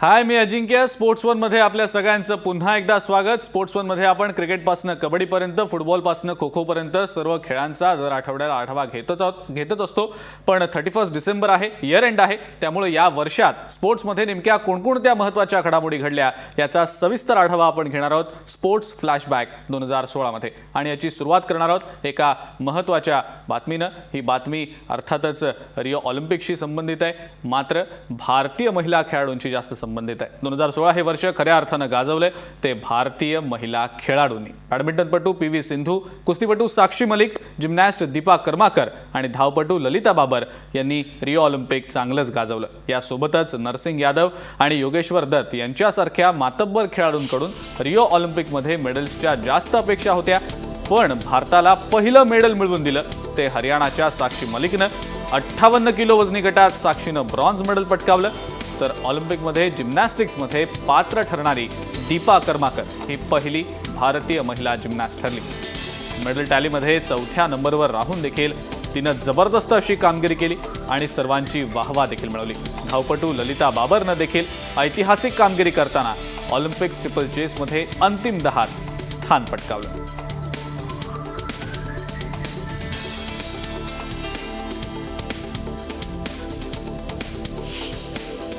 हाय मी अजिंक्य. स्पोर्ट्समध्ये आपल्या सगळ्यांचं पुन्हा एकदा स्वागत. स्पोर्ट्समध्ये आपण क्रिकेटपासनं कबड्डीपर्यंत फुटबॉलपासनं खो खोपर्यंत सर्व खेळांचा दर आठवड्याला आढावा घेतच आहोत घेतच असतो. पण थर्टी फर्स्ट डिसेंबर आहे इयर एंड आहे. त्यामुळे या वर्षात स्पोर्ट्समध्ये नेमक्या कोणकोणत्या महत्त्वाच्या घडामोडी घडल्या याचा सविस्तर आढावा आपण घेणार आहोत स्पोर्ट्स फ्लॅशबॅक दोन हजार सोळामध्ये. आणि याची सुरुवात करणार आहोत एका महत्त्वाच्या बातमीनं. ही बातमी अर्थातच रिओ ऑलिम्पिकशी संबंधित आहे. मात्र भारतीय महिला खेळाडूंची जास्त संबंधित आहे. दोन हजार सोळा हे वर्ष खऱ्या अर्थानं गाजवले. ते भारतीय महिला खेळाडूंनी. बॅडमिंटनपटू पी व्ही सिंधू कुस्तीपटू साक्षी मलिक जिम्नॅस्ट दीपा कर्माकर आणि धावपटू ललिता बाबर यांनी रिओ ऑलिम्पिक चांगलंच गाजवलं. यासोबतच नरसिंग यादव आणि योगेश्वर दत्त यांच्यासारख्या मातब्बर खेळाडूंकडून रिओ ऑलिम्पिकमध्ये मेडल्सच्या जास्त अपेक्षा होत्या. पण भारताला पहिलं मेडल मिळवून दिलं. ते हरियाणाच्या साक्षी मलिकनं. अठ्ठावन्न किलो वजनी गटात साक्षीनं ब्रॉन्झ मेडल पटकावलं. तर ऑलिम्पिकमध्ये जिम्नॅस्टिक्समध्ये पात्र ठरणारी दीपा कर्माकर ही पहिली भारतीय महिला जिम्नॅस्ट ठरली. मेडल टॅलीमध्ये चौथ्या नंबरवर राहून देखील तिनं जबरदस्त अशी कामगिरी केली आणि सर्वांची वाहवा देखील मिळवली. धावपटू ललिता बाबरनं देखील ऐतिहासिक कामगिरी करताना ऑलिम्पिक स्टिपल चेसमध्ये अंतिम दहात स्थान पटकावलं.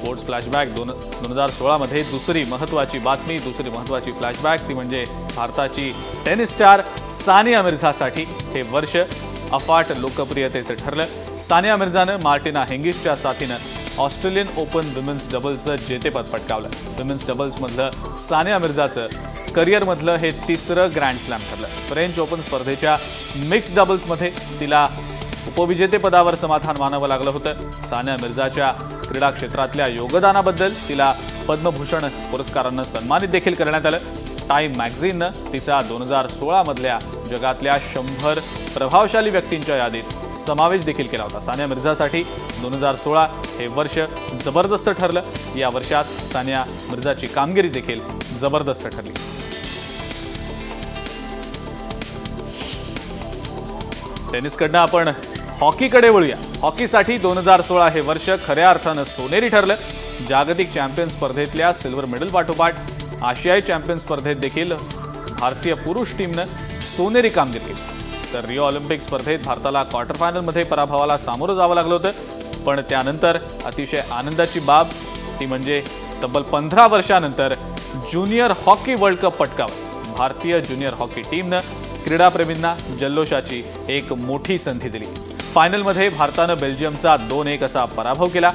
स्पोर्ट्स फ्लॅशबॅक दोन दोन हजार सोळामध्ये दुसरी महत्त्वाची बातमी दुसरी महत्त्वाची फ्लॅशबॅक ती म्हणजे भारताची टेनिस स्टार सानिया मिर्झासाठी हे वर्ष अफाट लोकप्रियतेचं ठरलं. सानिया मिर्झानं मार्टिना हेंगिसच्या साथीनं ऑस्ट्रेलियन ओपन विमेन्स डबल्सचं जेतेपद पटकावलं. विमेन्स डबल्समधलं सानिया मिर्झाचं करिअरमधलं हे तिसरं ग्रँड स्लॅम ठरलं. फ्रेंच ओपन स्पर्धेच्या मिक्स डबल्समध्ये तिला उपविजेतेपदावर समाधान मानावं लागलं होतं. सानिया मिर्झाच्या क्रीडा क्षेत्रातल्या योगदानाबद्दल तिला पद्मभूषण पुरस्कारानं सन्मानित देखील करण्यात आलं. टाईम मॅगझिननं तिचा दोन हजार सोळामधल्या जगातल्या शंभर प्रभावशाली व्यक्तींच्या यादीत समावेश देखील केला होता. सानिया मिर्झासाठी दोन हजार सोळा हे वर्ष जबरदस्त ठरलं. या वर्षात सानिया मिर्झाची कामगिरी देखील जबरदस्त ठरली. टेनिसकडनं आपण हॉकीकडे वळूया. हॉकीसाठी दोन हजार सोळा हे वर्ष खऱ्या अर्थानं सोनेरी ठरलं. जागतिक चॅम्पियन स्पर्धेतल्या सिल्वर मेडल पाठोपाठ आशियाई चॅम्पियन स्पर्धेत देखील भारतीय पुरुष टीमनं सोनेरी कामगिरी केली तर रिओ ऑलिम्पिक स्पर्धेत भारताला क्वार्टर फायनलमध्ये पराभवाला सामोरं जावं लागलं होतं. पण त्यानंतर अतिशय आनंदाची बाब ती म्हणजे तब्बल पंधरा वर्षानंतर ज्युनियर हॉकी वर्ल्ड कप पटकावं भारतीय ज्युनियर हॉकी टीमनं क्रीडाप्रेमींना जल्लोषाची एक मोठी संधी दिली. फायनलमध्ये भारतानं बेल्जियमचा दोन एक असा पराभव केला.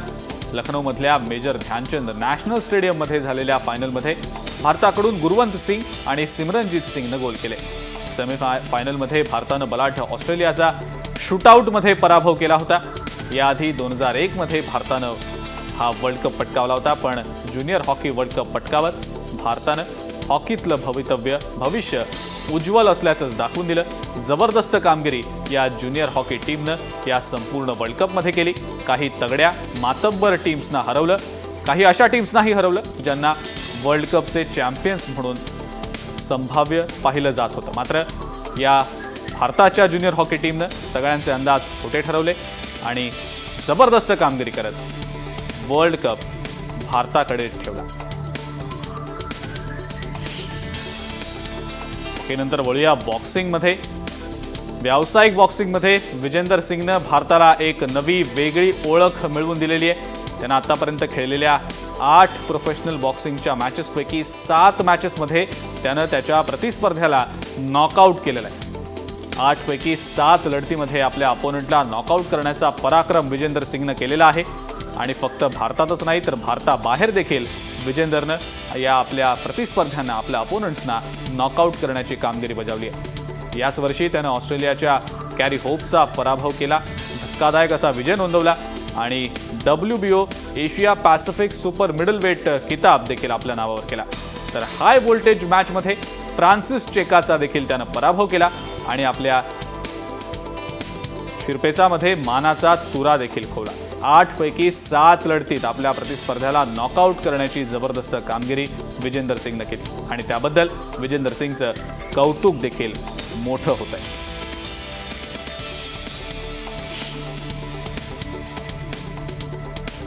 लखनौमधल्या मेजर ध्यानचंद नॅशनल स्टेडियममध्ये झालेल्या फायनलमध्ये भारताकडून गुरवंत सिंग आणि सिमरनजीत सिंगनं गोल केले. सेमीफाय फायनलमध्ये भारतानं बलाढ्य ऑस्ट्रेलियाचा शूटआउटमध्ये पराभव केला होता. याआधी दोन हजार एकमध्ये भारतानं हा वर्ल्ड कप पटकावला होता पण ज्युनियर हॉकी वर्ल्ड कप पटकावत भारतानं हॉकीतलं भवितव्य भविष्य उज्ज्वल असल्याचंच दाखवून दिलं. जबरदस्त कामगिरी या ज्युनियर हॉकी टीमनं या संपूर्ण वर्ल्ड कपमध्ये केली. काही तगड्या मातब्बर टीम्सना हरवलं. काही अशा टीम्सनाही हरवलं ज्यांना वर्ल्ड कपचे चॅम्पियन्स म्हणून संभाव्य पाहिलं जात होतं. मात्र या भारताच्या ज्युनियर हॉकी टीमनं सगळ्यांचे अंदाज खोटे ठरवले आणि जबरदस्त कामगिरी करत वर्ल्ड कप भारताकडे ठेवला. नंतर वळूया बॉक्सिंगमध्ये व्यावसायिक बॉक्सिंगमध्ये विजेंदर सिंगनं भारताला एक नवी वेगळी ओळख मिळवून दिलेली आहे. त्यानं आतापर्यंत खेळलेल्या आठ प्रोफेशनल बॉक्सिंगच्या मॅचेसपैकी सात मॅचेसमध्ये त्यानं त्याच्या प्रतिस्पर्ध्याला नॉकआउट केलेलं आहे. आठपैकी सात लढतीमध्ये आपल्या अपोनंटला नॉकआउट करण्याचा पराक्रम विजेंदर सिंगनं केलेला आहे. आणि फक्त भारतातच नाही तर भारताबाहेर देखील विजेंदरनं या आपल्या प्रतिस्पर्ध्यांना आपल्या अपोनंट्सना नॉकआउट करण्याची कामगिरी बजावली आहे. याच वर्षी त्यानं ऑस्ट्रेलियाच्या कॅरी होपचा पराभव केला. धक्कादायक असा विजय नोंदवला आणि W B O Asia Pacific super middleweight किताब देखील आपल्या नावावर केला. तर हाय व्होल्टेज मॅचमध्ये फ्रान्सिस चेकाचा देखील त्यानं पराभव केला आणि आपल्या शिरपेचामध्ये मानाचा तुरा देखील खोवला. आठ पैकी सात लढतीत आपल्या प्रतिस्पर्ध्याला नॉकआउट करण्याची जबरदस्त कामगिरी विजेंदर सिंगनं केली. आणि त्याबद्दल विजेंदर सिंगचं कौतुक देखील मोठं होत आहे.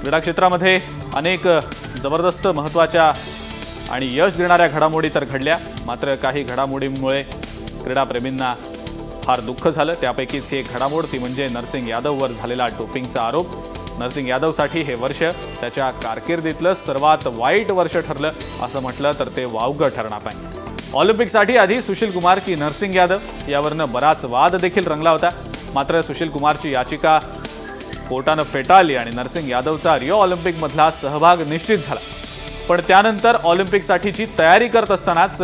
क्रीडा क्षेत्रामध्ये अनेक जबरदस्त महत्त्वाच्या आणि यश देणाऱ्या घडामोडी तर घडल्या. मात्र काही घडामोडींमुळे क्रीडाप्रेमींना फार दुःख झालं. त्यापैकीच एक घडामोड ती म्हणजे नरसिंग यादववर झालेला डोपिंगचा आरोप. नरसिंग यादवसाठी हे वर्ष त्याच्या कारकिर्दीतलं सर्वात वाईट वर्ष ठरलं असं म्हटलं तर ते वावगं ठरणार नाही. ऑलिम्पिकसाठी आधी सुशील कुमार की नरसिंग यादव यावरनं बराच वाद देखील रंगला होता. मात्र सुशील कुमारची याचिका कोर्टानं फेटाळली आणि नरसिंग यादवचा रिओ ऑलिम्पिकमधला सहभाग निश्चित झाला. पण त्यानंतर ऑलिम्पिकसाठीची तयारी करत असतानाच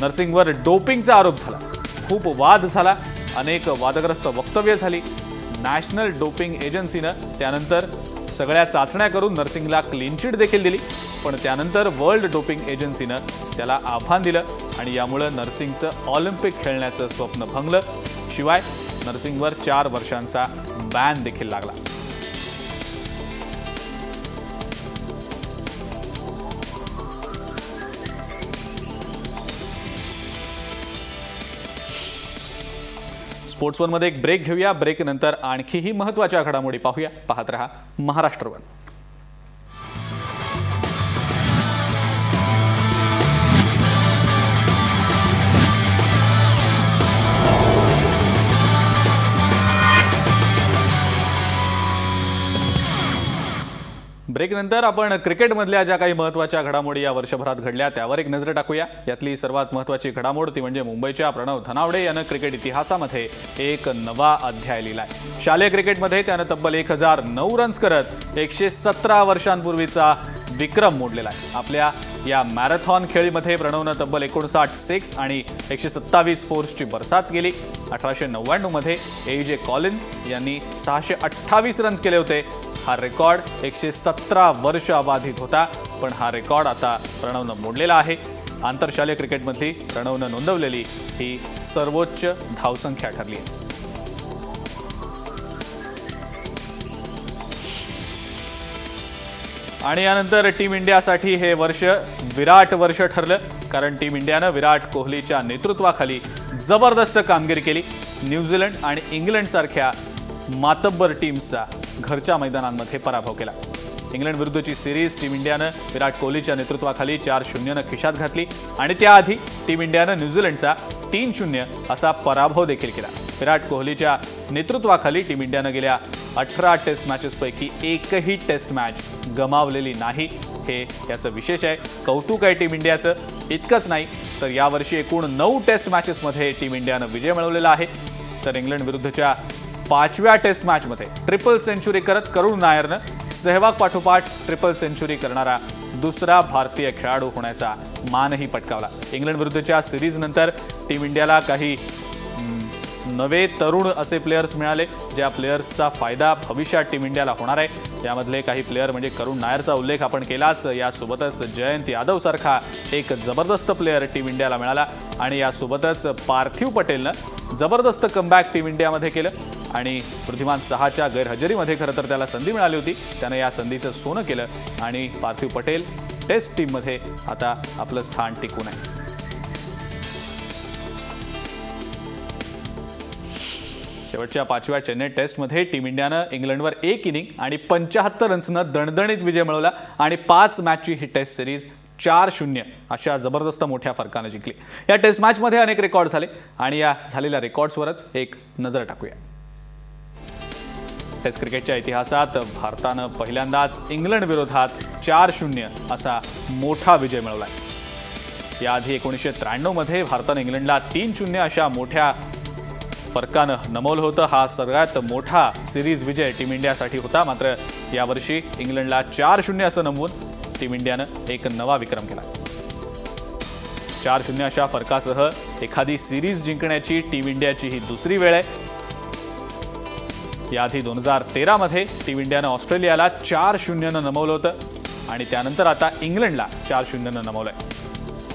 नरसिंगवर डोपिंगचा आरोप झाला. खूप वाद झाला. अनेक वादग्रस्त वक्तव्य झाली. नॅशनल डोपिंग एजन्सीनं त्यानंतर सगळ्या चाचण्या करून नर्सिंगला क्लीन चिट देखील दिली. पण त्यानंतर वर्ल्ड डोपिंग एजन्सीनं त्याला आव्हान दिलं आणि यामुळं नर्सिंगचं ऑलिम्पिक खेळण्याचं स्वप्न भंगलं. शिवाय नर्सिंगवर चार वर्षांचा बॅन देखील लागला. स्पोर्ट्स वनमध्ये एक ब्रेक घेऊया. ब्रेक नंतर आणखीही महत्त्वाच्या घडामोडी पाहूया. पाहत रहा महाराष्ट्र वन ब्रेकनंतर आपण क्रिकेटमधल्या ज्या काही महत्त्वाच्या घडामोडी या वर्षभरात घडल्या त्यावर एक नजर टाकूया. यातली सर्वात महत्त्वाची घडामोड ती म्हणजे मुंबईच्या प्रणव धनावडे यानं क्रिकेट इतिहासामध्ये एक नवा अध्याय लिहिलाय. शालेय क्रिकेटमध्ये त्यानं तब्बल एक हजार नऊ रन्स करत एकशे सतरा वर्षांपूर्वीचा विक्रम मोडलेला आहे. आपल्या या मॅरेथॉन खेळीमध्ये प्रणवनं तब्बल एकोणसाठ सिक्स आणि एकशे सत्तावीस फोर्सची बरसात केली. अठराशे नव्याण्णवमध्ये ए जे कॉलिन्स यांनी सहाशे अठ्ठावीस रन्स केले होते. हा रेकॉर्ड एकशे सतरा वर्ष अबाधित होता पण हा रेकॉर्ड आता प्रणवनं मोडलेला आहे. आंतरशालेय क्रिकेटमधली प्रणवनं नोंदवलेली ही सर्वोच्च धावसंख्या ठरली आहे. आणि यानंतर टीम इंडियासाठी हे वर्ष विराट वर्ष ठरलं कारण टीम इंडियानं विराट कोहलीच्या नेतृत्वाखाली जबरदस्त कामगिरी केली. न्यूझीलंड आणि इंग्लंडसारख्या मातब्बर टीम्सचा घरच्या मैदानांमध्ये पराभव केला. इंग्लंड विरुद्धची सिरीज टीम इंडियानं विराट कोहलीच्या नेतृत्वाखाली चार शून्यनं खिशात घातली आणि त्याआधी टीम इंडियानं न्यूझीलंडचा तीन शून्य असा पराभव देखील केला. विराट कोहलीच्या नेतृत्वाखाली टीम इंडियानं गेल्या अठरा टेस्ट मॅचेसपैकी एकही टेस्ट मॅच गमावलेली नाही. हे याचं विशेष आहे. कौतुक आहे टीम इंडियाचं. इतकंच नाही तर यावर्षी एकूण नऊ टेस्ट मॅचेसमध्ये टीम इंडियानं विजय मिळवलेला आहे. तर इंग्लंड विरुद्धच्या पाचव्या टेस्ट मॅचमध्ये ट्रिपल सेंचुरी करत करुण नायरनं सेहवाग पाठोपाठ ट्रिपल सेंचुरी करणारा दुसरा भारतीय खेळाडू होण्याचा मानही पटकावला. इंग्लंड विरुद्धच्या सिरीजनंतर टीम इंडियाला काही नवे तरुण असे प्लेयर्स मिळाले ज्या प्लेयर्सचा फायदा भविष्यात टीम इंडियाला होणार आहे. यामधले काही प्लेयर म्हणजे करुण नायरचा उल्लेख आपण केलाच. यासोबतच जयंत यादव सारखा एक जबरदस्त प्लेअर टीम इंडियाला मिळाला. आणि यासोबतच पार्थिव पटेलनं जबरदस्त कमबॅक टीम इंडियामध्ये केलं. आणि पृथ्वीमान सहाच्या गैरहजेरीमध्ये खरं तर त्याला संधी मिळाली होती. त्यानं या संधीचं सोनं केलं. आणि पार्थिव पटेल टेस्ट टीममध्ये आता आपलं स्थान टिकून आहे. शेवटच्या पाचव्या चेन्नई टेस्टमध्ये टीम इंडियानं इंग्लंडवर एक इनिंग आणि पंच्याहत्तर रन्सनं दणदणीत विजय मिळवला आणि पाच मॅचची ही टेस्ट सिरीज चार शून्य अशा जबरदस्त मोठ्या फरकानं जिंकली. या टेस्ट मॅचमध्ये अनेक रेकॉर्ड झाले आणि या झालेल्या रेकॉर्ड्सवरच एक नजर टाकूया. टेस्ट क्रिकेटच्या इतिहासात भारतानं पहिल्यांदाच इंग्लंड विरोधात चार शून्य असा मोठा विजय मिळवलाय. याआधी एकोणीसशे त्र्याण्णवमध्ये भारतानं इंग्लंडला तीन शून्य अशा मोठ्या फरकानं नमवलं होतं हा सगळ्यात मोठा सिरीज विजय टीम इंडियासाठी होता. मात्र यावर्षी इंग्लंडला चार शून्य असं नमवून टीम इंडियानं एक नवा विक्रम केला. चार शून्य अशा फरकासह एखादी सिरीज जिंकण्याची टीम इंडियाची ही दुसरी वेळ आहे. याआधी दोन हजार तेरामध्ये टीम इंडियानं ऑस्ट्रेलियाला चार शून्यनं नमवलं होतं आणि त्यानंतर आता इंग्लंडला चार शून्यनं नमवलंय.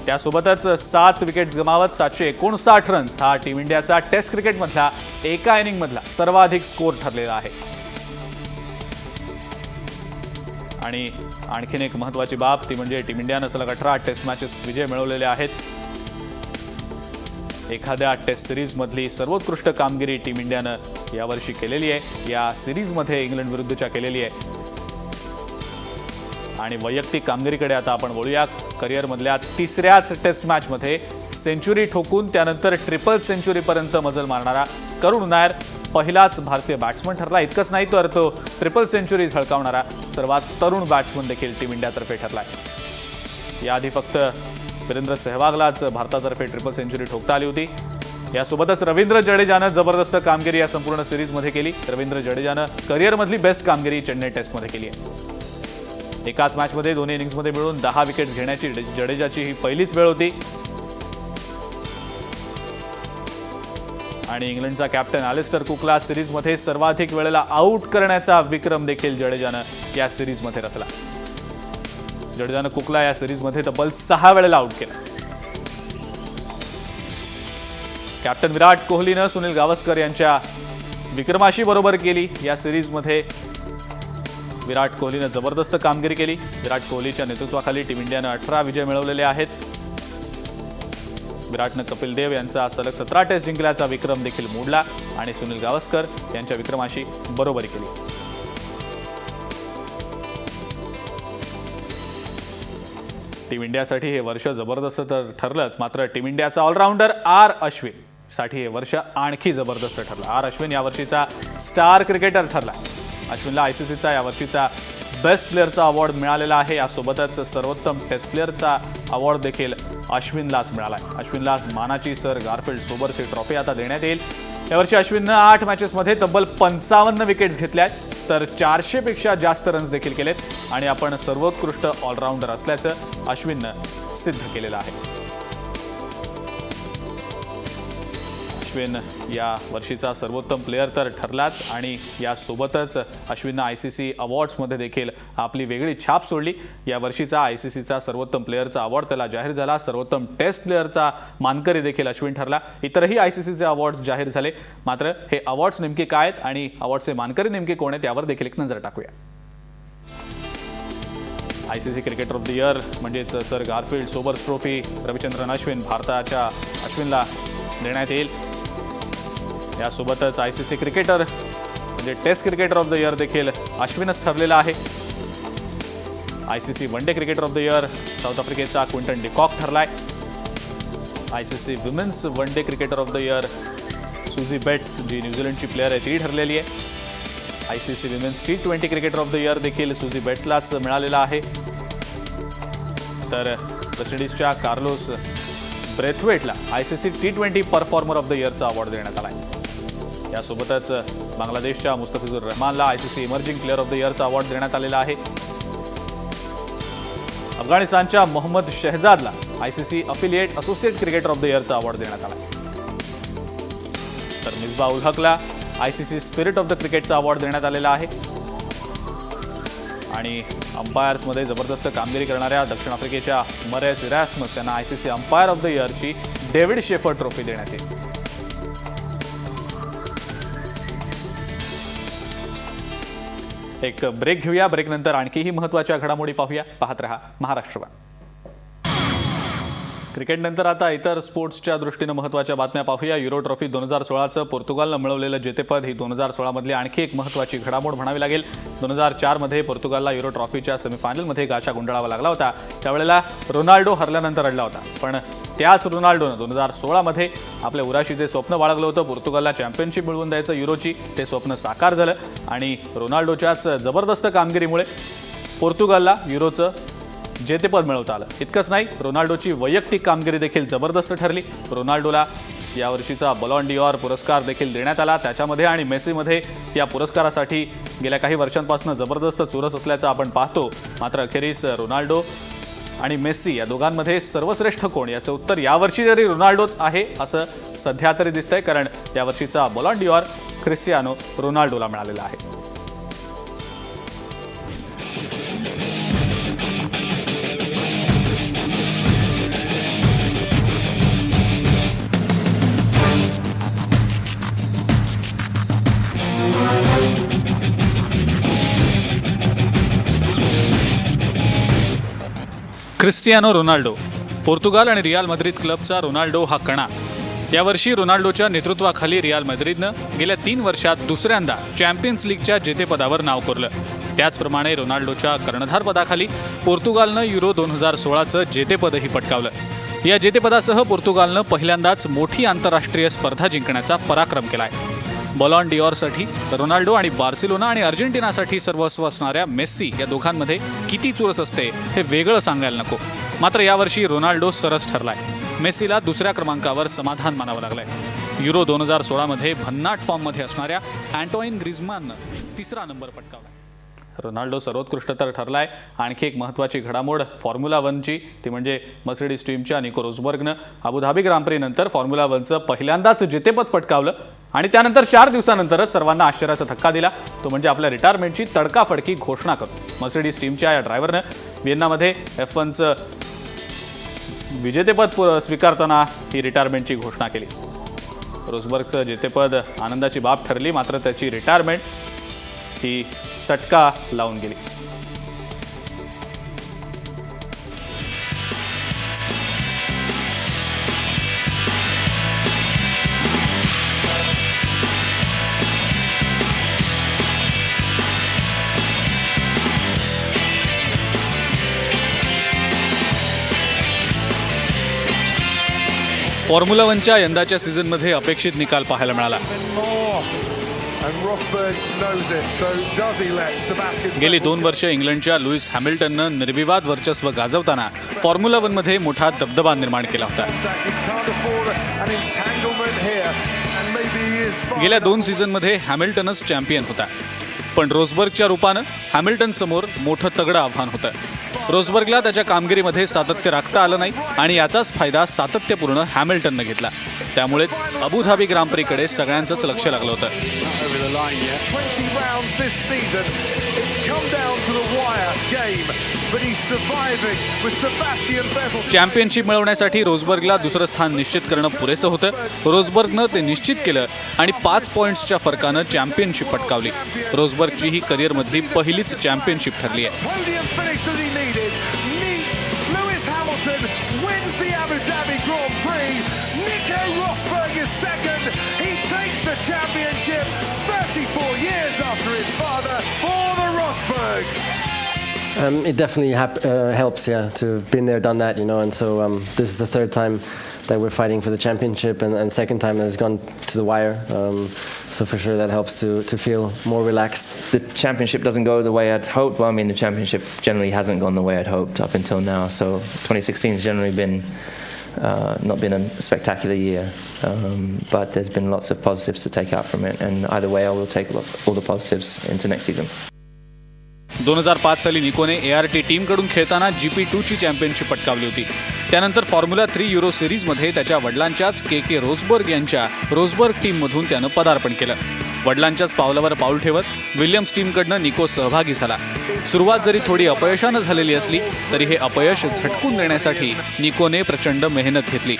त्यासोबतच सात विकेट्स गमावत सातशे एकोणसाठ रन्स हा टीम इंडियाचा टेस्ट क्रिकेटमधला एका इनिंगमधला सर्वाधिक स्कोर ठरलेला आहे. आणि आणखीन एक महत्वाची बाब ती म्हणजे टीम इंडियानं सलग अठरा टेस्ट मॅचेस विजय मिळवलेले आहेत. एखाद्या टेस्ट सिरीजमधली सर्वोत्कृष्ट कामगिरी टीम इंडियानं यावर्षी केलेली आहे. या सिरीजमध्ये इंग्लंड विरुद्धच्या केलेली आहे. आणि वैयक्तिक कामगिरीकडे आता आपण वळूया करिअरमधल्या तिसऱ्याच टेस्ट मॅचमध्ये सेंचुरी ठोकून त्यानंतर ट्रिपल सेंचुरीपर्यंत मजल मारणारा करुण नायर पहिलाच भारतीय बॅट्समन ठरला. इतकंच नाही तर तो ट्रिपल सेंचुरी झळकावणारा सर्वात तरुण बॅट्समन देखील टीम इंडियातर्फे ठरलाय. याआधी फक्त वीरेंद्र सेहवागलाच भारतातर्फे ट्रिपल सेंचुरी ठोकता आली होती. यासोबतच रवींद्र जडेजानं जबरदस्त कामगिरी या संपूर्ण सिरीजमध्ये केली. रवींद्र जडेजानं करिअरमधली बेस्ट कामगिरी चेन्नई टेस्टमध्ये केली आहे. एकाच मॅचमध्ये दोन्ही इनिंग्समध्ये मिळून दहा विकेट्स घेण्याची जडेजाची ही पहिलीच वेळ होती. आणि इंग्लंडचा कॅप्टन अलिस्टर कुकला सिरीजमध्ये सर्वाधिक वेळेला आऊट करण्याचा विक्रम देखील जडेजानं या सिरीजमध्ये रचला. जडेजानं कुकला या सिरीजमध्ये तब्बल सहा वेळेला आऊट केला. कॅप्टन विराट कोहलीनं सुनील गावस्कर यांच्या विक्रमाशी बरोबर केली या सिरीजमध्ये. विराट कोहलीनं जबरदस्त कामगिरी केली. विराट कोहलीच्या नेतृत्वाखाली टीम इंडियानं अठरा विजय मिळवलेले आहेत. विराटनं कपिल देव यांचा सलग सतरा टेस्ट जिंकल्याचा विक्रम देखील मोडला आणि सुनील गावस्कर यांच्या विक्रमाशी बरोबरी केली. टीम इंडियासाठी हे वर्ष जबरदस्त तर ठरलंच मात्र टीम इंडियाचा ऑलराऊंडर आर अश्विनसाठी हे वर्ष आणखी जबरदस्त ठरलं. आर अश्विन यावर्षीचा स्टार क्रिकेटर ठरला. अश्विनला आय सी सीचा यावर्षीचा बेस्ट प्लेअरचा अवॉर्ड मिळालेला आहे. यासोबतच सर्वोत्तम टेस्ट प्लेअरचा अवॉर्ड देखील अश्विनलाच मिळाला आहे अश्विनला मानाची सर गारफिल्ड सोबर्स ही ट्रॉफी आता देण्यात येईल. यावर्षी अश्विननं आठ मॅचेसमध्ये तब्बल पंचावन्न विकेट्स घेतल्या आहेत तर चारशेपेक्षा जास्त रन्स देखील केलेत. आणि आपण सर्वोत्कृष्ट ऑलराऊंडर असल्याचं अश्विननं सिद्ध केलेलं आहे. अश्विन या वर्षीचा सर्वोत्तम प्लेअर तर ठरलाच आणि यासोबतच अश्विननं आय सी सी अवॉर्ड्समध्ये देखील आपली वेगळी छाप सोडली. या वर्षीचा आय सी सीचा सर्वोत्तम प्लेअरचा अवॉर्ड त्याला जाहीर झाला. सर्वोत्तम टेस्ट प्लेअरचा मानकरी देखील अश्विन ठरला. इतरही आय सी सीचे अवॉर्ड्स जाहीर झाले. मात्र हे अवॉर्ड्स नेमके काय आहेत आणि अवॉर्डचे मानकरी नेमके कोण आहेत यावर देखील एक नजर टाकूया. I C C cricketer of the year म्हणजेच sir Garfield Sobers trophy Ravichandran Ashwin भारताच्या अश्विनला देण्यात येईल. यासोबतच आय सी सी क्रिकेटर म्हणजे test cricketer of the year देखील अश्विनच ठरलेला आहे. I C C one day cricketer of the year South आफ्रिकेचा Quinton de Kock ठरलाय. I C C women's one day cricketer of the year Suzie Bates जी न्यूझीलंडची player आहे ती ठरलेली आहे. I C C women's T twenty cricketer of the year देखील Suzie बेट्सलाच मिळालेला आहे. तर वेस्ट इंडिजच्या Carlos ब्रेथवेटला I C C T twenty performer of the इयरचा award देण्यात आला आहे यासोबतच बांगलादेशच्या Mustafizur रहमानला I C C emerging player of the इयरचा award देण्यात आलेला आहे. अफगाणिस्तानच्या Mohammad शहजादला I C C affiliate associate cricketer of the इयरचा award देण्यात आला. तर मिसबा उल हकला I C C spirit of the क्रिकेटचा अवॉर्ड देण्यात आलेला आहे. आणि अंपायर्समध्ये जबरदस्त कामगिरी करणाऱ्या दक्षिण आफ्रिकेच्या मरेस इरॅस्मस यांना I C C umpire of the इयरची David Shepherd trophy देण्यात येईल. एक ब्रेक घेऊया. ब्रेकनंतर आणखीही महत्त्वाच्या घडामोडी पाहूया. पाहत रहा महाराष्ट्रवाद क्रिकेटनंतर आता इतर स्पोर्ट्सच्या दृष्टीनं महत्त्वाच्या बातम्या पाहूया. युरो ट्रॉफी दोन हजार सोळाचं पोर्तुगालनं मिळवलेलं जेतेपद ही दोन हजार सोळामधली आणखी एक महत्त्वाची घडामोड म्हणावी लागेल. दोन हजार चारमध्ये पोर्तुगालला युरो ट्रॉफीच्या सेमीफायनलमध्ये गाशा गुंडाळावा लागला होता. त्यावेळेला रोनाल्डो हरल्यानंतर अडला होता. पण त्याच रोनाल्डोनं दोन हजार सोळामध्ये आपल्या उराशी जे स्वप्न बाळगलं होतं. पोर्तुगालला चॅम्पियनशिप मिळवून द्यायचं युरोची ते स्वप्न साकार झालं. आणि रोनाल्डोच्याच जबरदस्त कामगिरीमुळे पोर्तुगालला युरोचं जेतेपद मिळवता आलं. इतकंच नाही रोनाल्डोची वैयक्तिक कामगिरी देखील जबरदस्त ठरली. रोनाल्डोला यावर्षीचा बलॉन्डिओर पुरस्कार देखील देण्यात आला. त्याच्यामध्ये आणि मेसीमध्ये या पुरस्कारासाठी गेल्या काही वर्षांपासून जबरदस्त चुरस असल्याचं आपण पाहतो. मात्र अखेरीस रोनाल्डो आणि मेस्सी या दोघांमध्ये सर्वश्रेष्ठ कोण? याचं उत्तर यावर्षी जरी रोनाल्डोच आहे असं सध्या तरी दिसतंय कारण यावर्षीचा बलॉन्डिओर क्रिस्टियानो रोनाल्डोला मिळालेला आहे. Cristiano Ronaldo. पोर्तुगाल आणि रियाल मद्रिद क्लबचा रोनाल्डो हा कणा. यावर्षी रोनाल्डोच्या नेतृत्वाखाली रियाल मद्रिदनं गेल्या तीन वर्षात दुसऱ्यांदा चॅम्पियन्स लीगच्या जेतेपदावर नाव कोरलं. त्याचप्रमाणे रोनाल्डोच्या कर्णधारपदाखाली पोर्तुगालनं युरो दोन हजार सोळाचं जेतेपदही पटकावलं. या जेतेपदासह पोर्तुगालनं पहिल्यांदाच मोठी आंतरराष्ट्रीय स्पर्धा जिंकण्याचा पराक्रम केला आहे बॉलॉन डिओरसाठी रोनाल्डो आणि बार्सिलोना आणि अर्जेंटिनासाठी सर्वस्व असणाऱ्या मेस्सी या दोघांमध्ये किती चुरस असते हे वेगळं सांगायला नको. मात्र यावर्षी रोनाल्डो सरस ठरलाय. मेस्सीला दुसऱ्या क्रमांकावर समाधान मानावं लागलंय. युरो दोन हजार सोळामध्ये भन्नाट फॉर्ममध्ये असणाऱ्या अँटोईन ग्रिझमाननं तिसरा नंबर पटकावला रोनाल्डो सर्वोत्कृष्ट तर ठरलाय. आणखी एक महत्त्वाची घडामोड फॉर्म्युला वनची. ती म्हणजे मर्सिडीज टीमच्या निको रोजबर्गनं अबुधाबी ग्रांप्री नंतर फॉर्म्युला वनचं पहिल्यांदाच जेतेपद पटकावलं. आणि त्यानंतर चार दिवसानंतरच सर्वांना आश्चर्याचा धक्का दिला. तो म्हणजे आपल्या रिटायरमेंटची तडकाफडकी घोषणा करतो मर्सिडीज टीमच्या या ड्रायव्हरनं व्हिएन्नामध्ये एफ वनचं विजेतेपद स्वीकारताना ही रिटायरमेंटची घोषणा केली. रोजबर्गचं जेतेपद आनंदाची बाब ठरली मात्र त्याची रिटायरमेंट ही चटका लावून गेली. फॉर्म्युला वनच्या यंदाच्या सीझनमध्ये अपेक्षित निकाल पाहायला मिळाला. गेली दोन वर्ष इंग्लंडच्या लुईस हॅमिल्टननं निर्विवाद वर्चस्व गाजवताना फॉर्म्युला वनमध्ये मोठा दबदबा निर्माण केला होता. गेल्या दोन सीझनमध्ये हॅमिल्टनच चॅम्पियन होता. पण रोजबर्गच्या रूपानं हॅमिल्टन समोर मोठं तगडं आव्हान होतं. रोजबर्गला त्याच्या कामगिरीमध्ये सातत्य राखता आलं नाही आणि याचाच फायदा सातत्यपूर्ण हॅमिल्टननं घेतला. त्यामुळेच अबुधाबी ग्रामप्रीकडे सगळ्यांचंच लक्ष लागलं होतं. Over the line yet. 20 rounds this season. It's come down to the wire game. But he's surviving with Sebastian Vettel. Championship मिळवण्यासाठी रोजबर्गला दुसरं स्थान निश्चित करणं पुरेसं होतं रोजबर्गनं ते निश्चित केलं आणि पाच पॉईंट्सच्या फरकानं चॅम्पियनशिप पटकावली रोजबर्गची ही करिअरमधली पहिलीच चॅम्पियनशिप ठरली आहे Um, it definitely hap- uh, helps, yeah, to have been there, done that, you know. And so um, this is the third time that we're fighting for the championship, and, and second time that it's gone to the wire. Um, so for sure that helps to, to feel more relaxed. the championship doesn't go the way I'd hoped. Well, I mean, the championship generally hasn't gone the way I'd hoped up until now. So 2016 has generally been uh, not been a spectacular year, um, but there's been lots of positives to take out from it. And either way, I will take all the positives into next season. दोन हजार पाच साली निकोने A R T टीमकडून खेळताना G P टूची championship पटकावली होती. त्यानंतर formula three euro सिरीजमध्ये त्याच्या वडिलांच्याच के के रोजबर्ग यांच्या रोजबर्ग टीममधून त्यानं पदार्पण केलं. वडिलांच्याच पावलावर पाऊल ठेवत विल्यम्स टीमकडनं निको सहभागी झाला. सुरुवात जरी थोडी अपयशानं झालेली असली तरी हे अपयश झटकून देण्यासाठी निकोने प्रचंड मेहनत घेतली.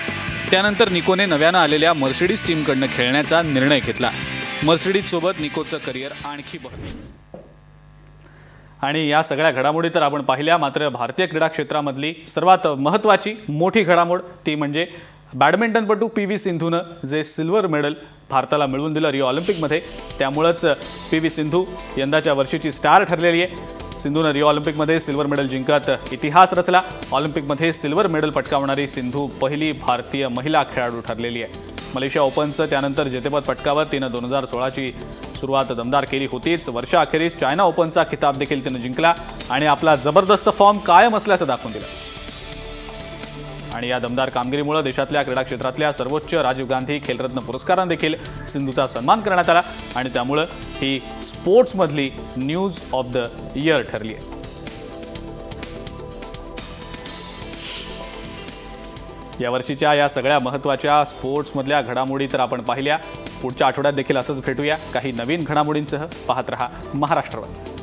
त्यानंतर निकोने नव्यानं आलेल्या मर्सिडीज टीमकडनं खेळण्याचा निर्णय घेतला. मर्सिडीजसोबत निकोचं करिअर आणखी बहरलं आणि या सगळ्या घडामोडी तर आपण पाहिल्या मात्र भारतीय क्रीडा क्षेत्रामधली सर्वात महत्त्वाची मोठी घडामोड ती म्हणजे बॅडमिंटनपटू पी व्ही सिंधूनं जे सिल्वर मेडल भारताला मिळवून दिलं रिओ ऑलिम्पिकमध्ये त्यामुळंच पी व्ही सिंधू यंदाच्या वर्षीची स्टार ठरलेली आहे. सिंधूनं रिओ ऑलिम्पिकमध्ये सिल्वर मेडल जिंकत इतिहास रचला. ऑलिम्पिकमध्ये सिल्वर मेडल पटकावणारी सिंधू पहिली भारतीय महिला खेळाडू ठरलेली आहे. मलेशिया ओपनचं त्यानंतर जेतेपद पटकावत तिनं दोन हजार सोळाची सुरुवात दमदार केली होतीच. वर्षाअखेरीस चायना ओपनचा खिताब देखील तिनं जिंकला आणि आपला जबरदस्त फॉर्म कायम असल्याचं दाखवून दिलं. आणि या दमदार कामगिरीमुळे देशातल्या क्रीडा क्षेत्रातल्या सर्वोच्च राजीव गांधी खेलरत्न पुरस्कारानं देखील सिंधूचा सन्मान करण्यात आला आणि त्यामुळं ही स्पोर्ट्समधली न्यूज ऑफ द इयर ठरली आहे या वर्षीच्या या सगळ्या महत्त्वाच्या स्पोर्ट्समधल्या घडामोडी तर आपण पाहिल्या. पुढच्या आठवड्यात देखील असंच भेटूया. काही नवीन घडामोडींसह पाहत रहा महाराष्ट्रवर